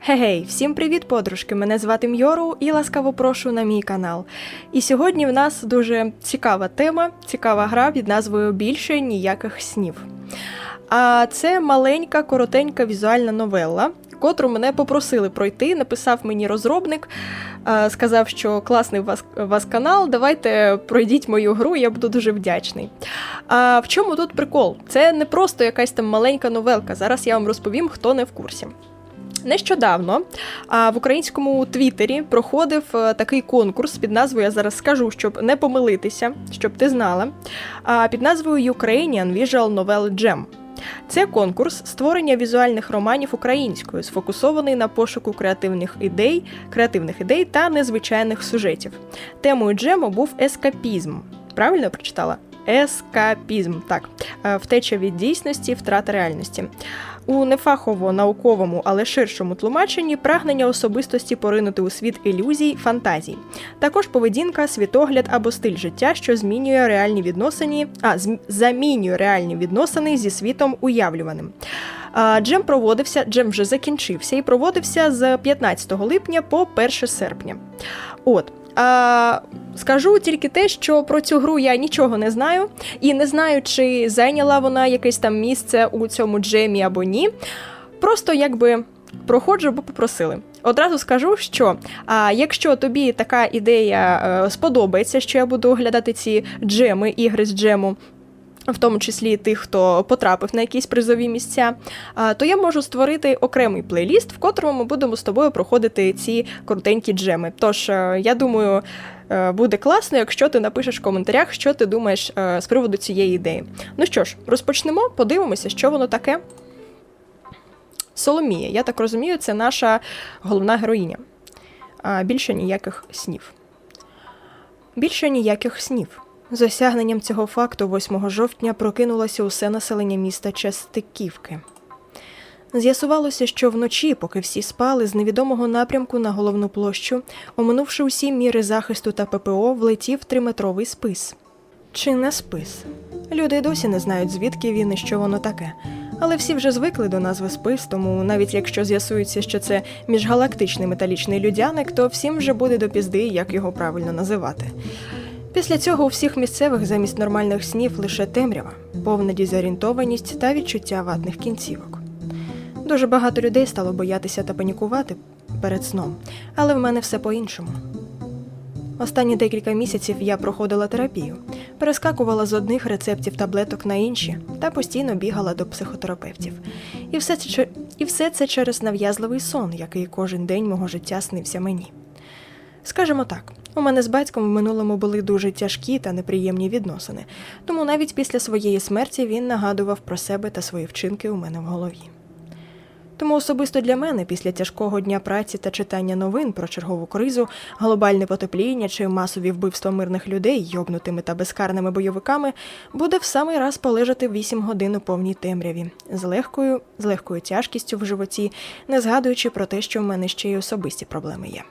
Гей, всім привіт, подружки! Мене звати Мьору і ласкаво прошу на мій канал. І сьогодні в нас дуже цікава тема, цікава гра під назвою Більше ніяких снів. А це маленька, коротенька візуальна новелла, котру мене попросили пройти. Написав мені розробник, сказав, що класний у вас, у вас канал, давайте пройдіть мою гру, я буду дуже вдячний. А в чому тут прикол? Це не просто якась там маленька новелка. Зараз я вам розповім, хто не в курсі. Нещодавно в українському твіттері проходив е, такий конкурс під назвою Я зараз скажу, щоб не помилитися, щоб ти знала. А, під назвою Ukrainian Visual Novel Jam. Це конкурс створення візуальних романів українською, сфокусований на пошуку креативних ідей, креативних ідей та незвичайних сюжетів. Темою джему був ескапізм. Правильно я прочитала? Ескапізм, так, Е, втеча від дійсності, втрата реальності. У нефахово науковому, але ширшому тлумаченні прагнення особистості поринути у світ ілюзій, фантазій. Також поведінка, світогляд або стиль життя, що змінює реальні відносини, а замінює реальні відносини зі світом уявлюваним. Джем проводився, джем вже закінчився і проводився з 15 липня по 1 серпня. От. А, скажу тільки те, що про цю гру я нічого не знаю, і не знаю, чи зайняла вона якесь там місце у цьому джемі або ні. Просто якби проходжу, бо попросили. Одразу скажу, що а, якщо тобі така ідея е, сподобається, що я буду оглядати ці джеми, ігри з джему. В тому числі тих, хто потрапив на якісь призові місця, то я можу створити окремий плейліст, в котрому ми будемо з тобою проходити ці крутенькі джеми. Тож е, я думаю, е, буде класно, якщо ти напишеш в коментарях, що ти думаєш е, з приводу цієї ідеї. Ну що ж, розпочнемо, подивимося, що воно таке. Соломія, я так розумію, це наша головна героїня. Більше ніяких снів. Більше ніяких снів. З осягненням цього факту 8 жовтня прокинулося усе населення міста Частиківки. З'ясувалося, що вночі, поки всі спали, з невідомого напрямку на головну площу, оминувши усі міри захисту та ППО, влетів триметровий спис. Чи не спис? Люди досі не знають, звідки він і що воно таке. Але всі вже звикли до назви спис, тому навіть якщо з'ясується, що це міжгалактичний металічний людяник, то всім вже буде до пізди, як його правильно називати. Після цього у всіх місцевих замість нормальних снів лише темрява, повна дезорієнтованість та відчуття ватних кінцівок. Дуже багато людей стало боятися та панікувати перед сном, але в мене все по-іншому. Останні декілька місяців я проходила терапію, перескакувала з одних рецептів таблеток на інші та постійно бігала до психотерапевтів. І все це, і все це через нав'язливий сон, який кожен день мого життя снився мені. Скажімо так, у мене з батьком в минулому були дуже тяжкі та неприємні відносини, тому навіть після своєї смерті він нагадував про себе та свої вчинки у мене в голові. Тому особисто для мене, після тяжкого дня праці та читання новин про чергову кризу, глобальне потепління чи масові вбивства мирних людей йобнутими та безкарними бойовиками, буде в самий раз полежати 8 годин у повній темряві, з легкою, з легкою тяжкістю в животі, не згадуючи про те, що в мене ще й особисті проблеми є.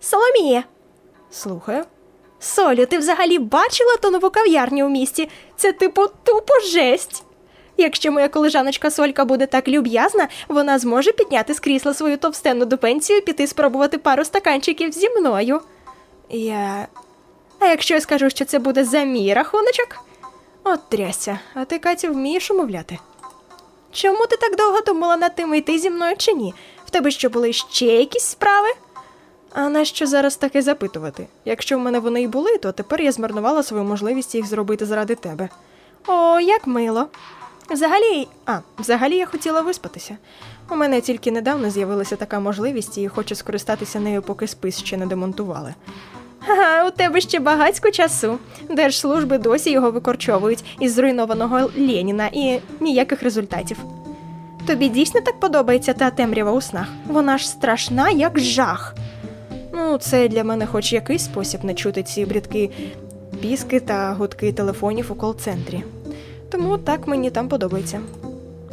Соломіє! Слухаю. Солю, ти взагалі бачила ту нову кав'ярню у місті? Це типу тупо жесть. Якщо моя колежаночка Солька буде так люб'язна, вона зможе підняти з крісла свою товстенну дупенцію і піти спробувати пару стаканчиків зі мною. Я. А якщо я скажу, що це буде за мій рахуночок? От трясся, а ти, Катя, вмієш умовляти? Чому ти так довго думала над тим, йти зі мною чи ні? В тебе що були ще якісь справи? А нащо зараз таке запитувати? Якщо в мене вони й були, то тепер я змарнувала свою можливість їх зробити заради тебе. О, як мило. Взагалі, а, взагалі я хотіла виспатися. У мене тільки недавно з'явилася така можливість і хочу скористатися нею, поки спис ще не демонтували. Ага, у тебе ще багацько часу. Держслужби досі його викорчовують із зруйнованого Леніна і ніяких результатів. Тобі дійсно так подобається та темрява у снах? Вона ж страшна, як жах. Ну, це для мене хоч якийсь спосіб не чути ці брідки піски та гудки телефонів у кол-центрі. Тому так мені там подобається.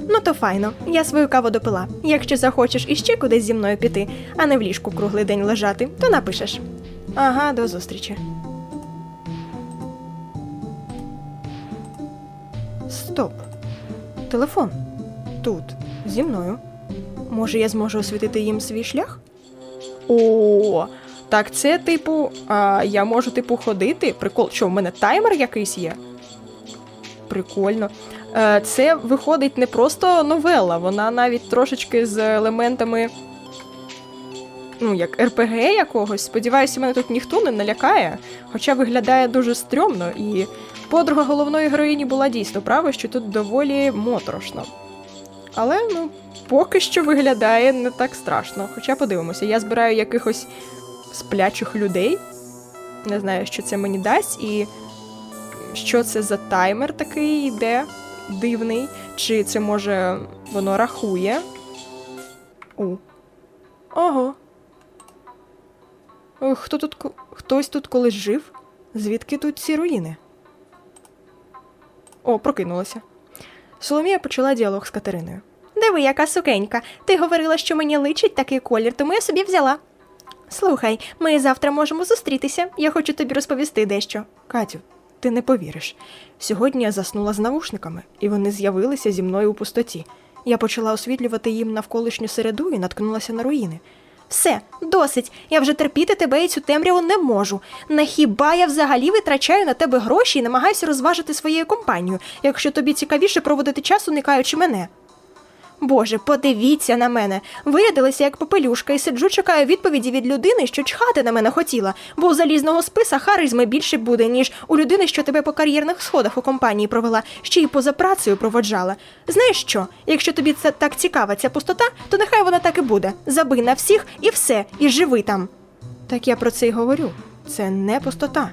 Ну то файно, я свою каву допила. Якщо захочеш іще кудись зі мною піти, а не в ліжку круглий день лежати, то напишеш. Ага, до зустрічі. Стоп. Телефон. Тут, зі мною. Може, я зможу освітити їм свій шлях? О, так це, типу, а, я можу, типу, ходити. Прикол, що в мене таймер якийсь є? Прикольно. Е, Це виходить не просто новела, вона навіть трошечки з елементами. Ну, як РПГ якогось. Сподіваюся, мене тут ніхто не налякає, хоча виглядає дуже стрьомно, і подруга головної героїні була дійсно права, що тут доволі моторошно. Але, ну, поки що виглядає не так страшно. Хоча подивимося, я збираю якихось сплячих людей. Не знаю, що це мені дасть, і що це за таймер такий йде дивний. Чи це може воно рахує? У. Ого. Хто тут хтось тут колись жив? Звідки тут ці руїни? О, прокинулася. Соломія почала діалог з Катериною. Диви, яка сукенька. Ти говорила, що мені личить такий колір, тому я собі взяла. Слухай, ми завтра можемо зустрітися. Я хочу тобі розповісти дещо. Катю, ти не повіриш. Сьогодні я заснула з навушниками, і вони з'явилися зі мною у пустоті. Я почала освітлювати їм навколишню середу і наткнулася на руїни. Все, досить. Я вже терпіти тебе і цю темряву не можу. На хіба я взагалі витрачаю на тебе гроші і намагаюся розважити своєю компанією, якщо тобі цікавіше проводити час, уникаючи мене. Боже, подивіться на мене. Вирядилася як попелюшка і сиджу, чекаю відповіді від людини, що чхати на мене хотіла, бо у залізного списа харизми більше буде, ніж у людини, що тебе по кар'єрних сходах у компанії провела, ще й поза працею проводжала. Знаєш що? Якщо тобі це так цікава ця пустота, то нехай вона так і буде. Забий на всіх і все, і живи там. Так я про це й говорю. Це не пустота.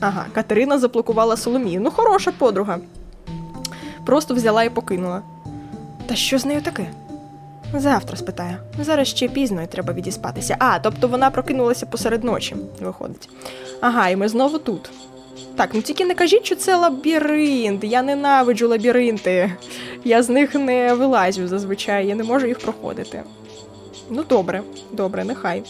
Ага, Катерина заблокувала Соломію. Ну, хороша подруга. Просто взяла і покинула. Та що з нею таке? Завтра спитаю. Зараз ще пізно і треба відіспатися. А, тобто вона прокинулася посеред ночі, виходить. Ага, і ми знову тут. Так, ну тільки не кажіть, що це лабіринт. Я ненавиджу лабіринти. Я з них не вилазю зазвичай, я не можу їх проходити. Ну, добре, добре, нехай.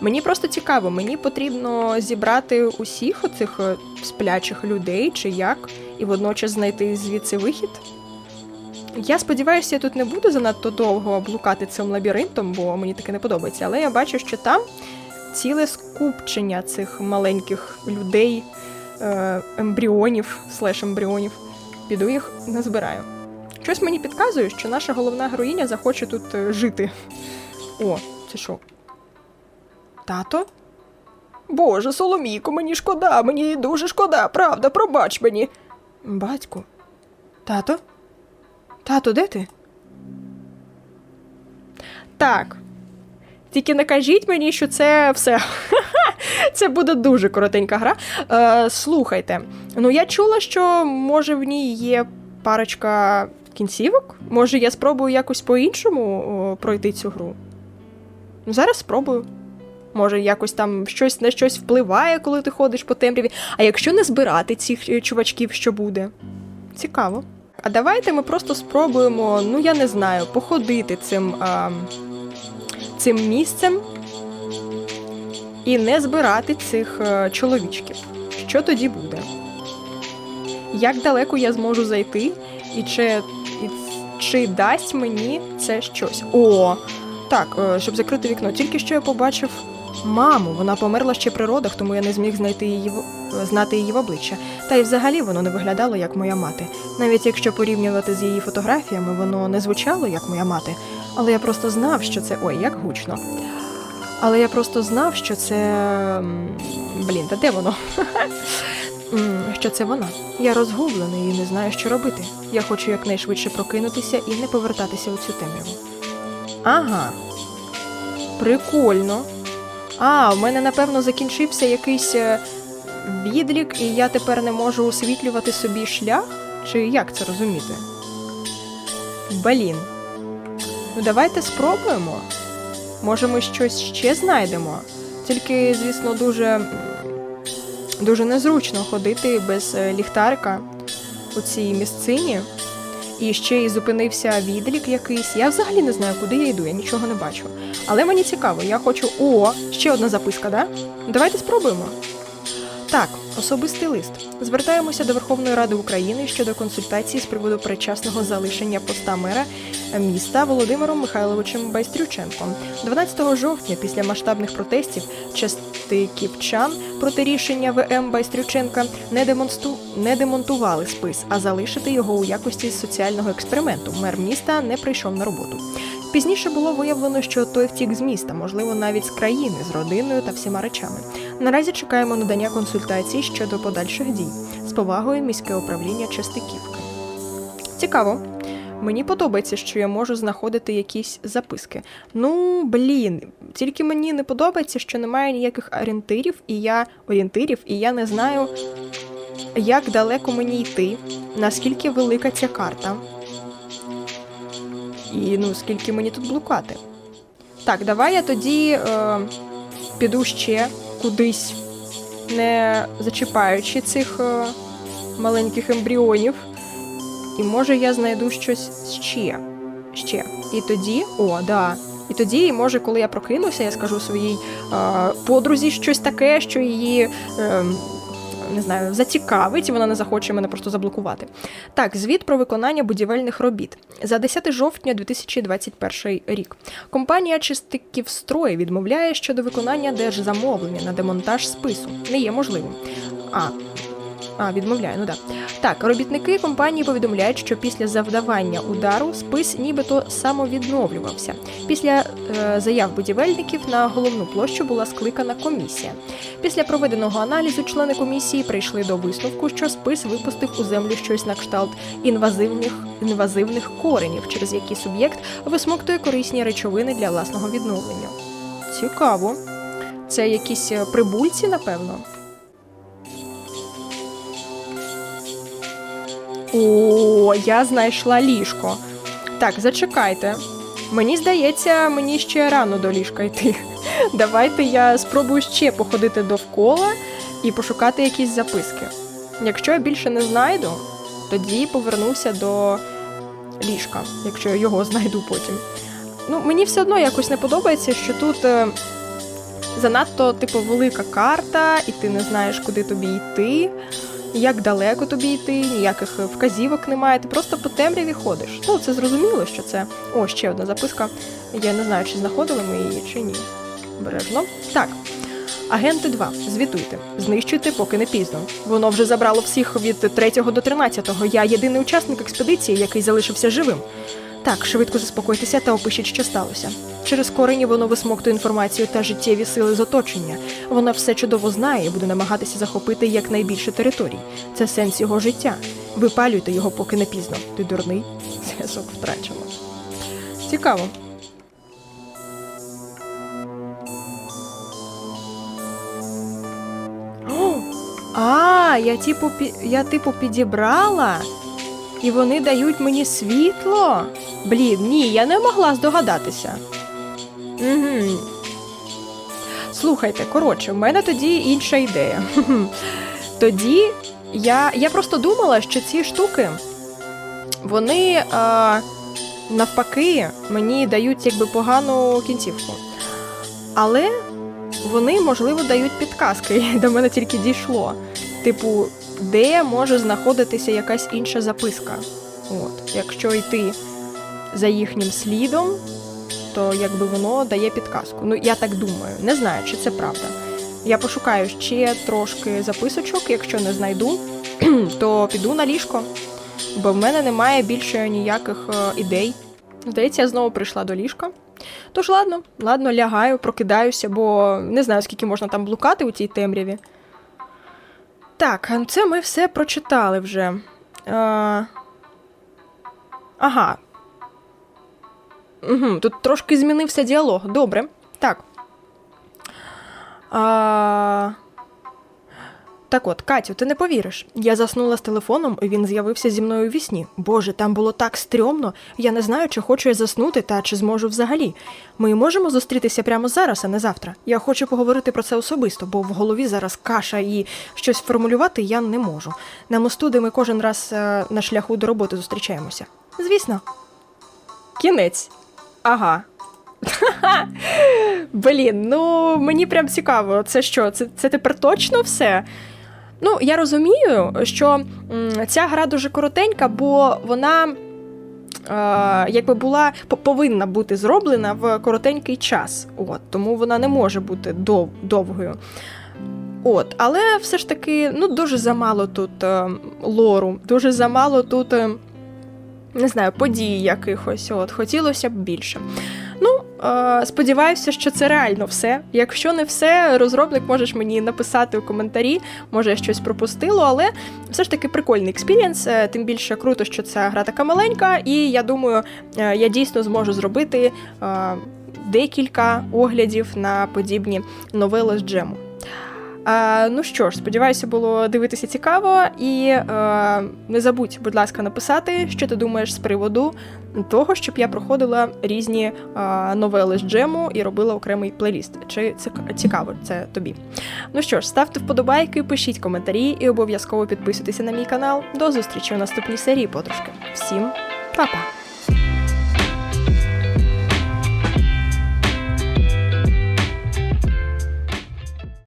Мені просто цікаво, мені потрібно зібрати усіх оцих е, сплячих людей чи як, і водночас знайти звідси вихід. Я сподіваюся, я тут не буду занадто довго блукати цим лабіринтом, бо мені таке не подобається. Але я бачу, що там ціле скупчення цих маленьких людей, е, ембріонів, слеш ембріонів. Піду їх назбираю. Щось мені підказує, що наша головна героїня захоче тут е, жити. О, це що? Тато? Боже, Соломійко, мені шкода, мені дуже шкода, правда, пробач мені. Батьку. Тато? Тато, де ти? Так. Тільки не кажіть мені, що це все. Це буде дуже коротенька гра. Е, слухайте, ну я чула, що може в ній є парочка кінцівок. Може, я спробую якось по-іншому пройти цю гру. Ну, зараз спробую. Може, якось там щось на щось впливає, коли ти ходиш по темряві. А якщо не збирати цих е, чувачків, що буде? Цікаво. А давайте ми просто спробуємо, ну я не знаю, походити цим, а, цим місцем і не збирати цих е, чоловічків. Що тоді буде? Як далеко я зможу зайти, і чи, і чи дасть мені це щось? О, так, е, щоб закрити вікно. Тільки що я побачив маму. Вона померла ще при родах, тому я не зміг знайти її знати її в обличчя. Та й взагалі воно не виглядало як моя мати. Навіть якщо порівнювати з її фотографіями, воно не звучало як моя мати. Але я просто знав, що це. Ой, як гучно. Але я просто знав, що це. Блін, та де воно? Що це вона? Я розгублений і не знаю, що робити. Я хочу якнайшвидше прокинутися і не повертатися у цю темряву. Ага. Прикольно. А, у мене, напевно, закінчився якийсь е, відлік, і я тепер не можу освітлювати собі шлях? Чи як це розуміти? Блін. Ну давайте спробуємо. Може, ми щось ще знайдемо. Тільки, звісно, дуже, дуже незручно ходити без е, ліхтарика у цій місцині. І ще й зупинився відлік якийсь. Я взагалі не знаю, куди я йду, я нічого не бачу. Але мені цікаво, я хочу. О, ще одна записка, да? Давайте спробуємо. Так, особистий лист. Звертаємося до Верховної Ради України щодо консультації з приводу причасного залишення поста мера міста Володимиром Михайловичем Байстрюченком. 12 жовтня, після масштабних протестів частиківчан проти рішення ВМ Байстрюченка не, демонстру... не демонтували спис, а залишити його у якості соціального експерименту. Мер міста не прийшов на роботу. Пізніше було виявлено, що той втік з міста, можливо, навіть з країни, з родиною та всіма речами. Наразі чекаємо надання консультацій щодо подальших дій. З повагою міське управління Частиківки. Цікаво. Мені подобається, що я можу знаходити якісь записки. Ну, блін, тільки мені не подобається, що немає ніяких орієнтирів, і я орієнтирів, і я не знаю, як далеко мені йти, наскільки велика ця карта. І ну, скільки мені тут блукати. Так, давай я тоді е, піду ще кудись, не зачіпаючи цих е, маленьких ембріонів. І може я знайду щось ще. Ще. І тоді, о, да. І тоді, може, коли я прокинуся, я скажу своїй е, подрузі щось таке, що її. Е, не знаю, зацікавить, і вона не захоче мене просто заблокувати. Так, звіт про виконання будівельних робіт за 10 жовтня 2021 рік. Компанія Чистиківстрой відмовляє щодо виконання держзамовлення на демонтаж спису. Не є можливим. А, а, відмовляє, ну так. Так, робітники компанії повідомляють, що після завдавання удару спис нібито самовідновлювався. Після е, заяв будівельників на головну площу була скликана комісія. Після проведеного аналізу члени комісії прийшли до висновку, що спис випустив у землю щось на кшталт інвазивних, інвазивних коренів, через які суб'єкт висмоктує корисні речовини для власного відновлення. Цікаво. Це якісь е, прибульці, напевно. О, я знайшла ліжко. Так, зачекайте. Мені здається, мені ще рано до ліжка йти. Давайте я спробую ще походити довкола і пошукати якісь записки. Якщо я більше не знайду, тоді повернуся до ліжка, якщо я його знайду потім. Ну, мені все одно якось не подобається, що тут е, занадто, типу, велика карта, і ти не знаєш, куди тобі йти, як далеко тобі йти, ніяких вказівок немає. Ти просто по темряві ходиш. Ну, це зрозуміло, що це. О, ще одна записка. Я не знаю, чи знаходили ми її, чи ні. Бережно. Так. Агенти 2. Звітуйте. Знищуйте, поки не пізно. Воно вже забрало всіх від 3 до 13. Я єдиний учасник експедиції, який залишився живим. Так, швидко заспокойтеся та опишіть, що сталося. Через корені воно висмоктує інформацію та життєві сили з оточення. Вона все чудово знає і буде намагатися захопити якнайбільше територій. Це сенс його життя. Випалюйте його, поки не пізно. Ти дурний? Зв'язок втрачено. Цікаво. А, я типу, я типу підібрала, і вони дають мені світло. Блін, ні, я не могла здогадатися. Угу. Слухайте, коротше, в мене тоді інша ідея. Тоді я, я просто думала, що ці штуки, вони а, навпаки мені дають якби погану кінцівку. Але вони, можливо, дають підказки. До мене тільки дійшло. Типу, де може знаходитися якась інша записка. От, якщо йти за їхнім слідом, то якби воно дає підказку. Ну, я так думаю, не знаю, чи це правда. Я пошукаю ще трошки записочок, якщо не знайду, то піду на ліжко, бо в мене немає більше ніяких е, ідей. Здається, я знову прийшла до ліжка. Тож ладно, ладно, лягаю, прокидаюся, бо не знаю, скільки можна там блукати у цій темряві. Так, це ми все прочитали вже. Е... Ага. Угу, тут трошки змінився діалог. Добре. Так. А... Так от, Катю, ти не повіриш. Я заснула з телефоном, і він з'явився зі мною у вісні. Боже, там було так стрьомно. Я не знаю, чи хочу я заснути та чи зможу взагалі. Ми можемо зустрітися прямо зараз, а не завтра. Я хочу поговорити про це особисто, бо в голові зараз каша і щось формулювати я не можу. На мосту, де ми кожен раз е, на шляху до роботи зустрічаємося. Звісно. Кінець. Ага. Блін, ну мені прям цікаво. Це що? Це, це тепер точно все? Ну, я розумію, що ця гра дуже коротенька, бо вона. Е, якби була повинна бути зроблена в коротенький час, от тому вона не може бути дов, довгою. От, але все ж таки, ну дуже замало тут е, лору, дуже замало тут, е, не знаю, подій якихось. От, хотілося б більше. Ну, сподіваюся, що це реально все. Якщо не все, розробник можеш мені написати у коментарі, може я щось пропустило, але все ж таки прикольний експірієнс. е, Тим більше круто, що ця гра така маленька, і я думаю, е, я дійсно зможу зробити е, декілька оглядів на подібні новели з джему. А, ну що ж, сподіваюся, було дивитися цікаво, і е, не забудь, будь ласка, написати, що ти думаєш з приводу того, щоб я проходила різні е, новели з джему і робила окремий плейліст. Чи це цікаво це тобі? Ну що ж, ставте вподобайки, пишіть коментарі і обов'язково підписуйтеся на мій канал. До зустрічі у наступній серії, подружки. Всім па-па!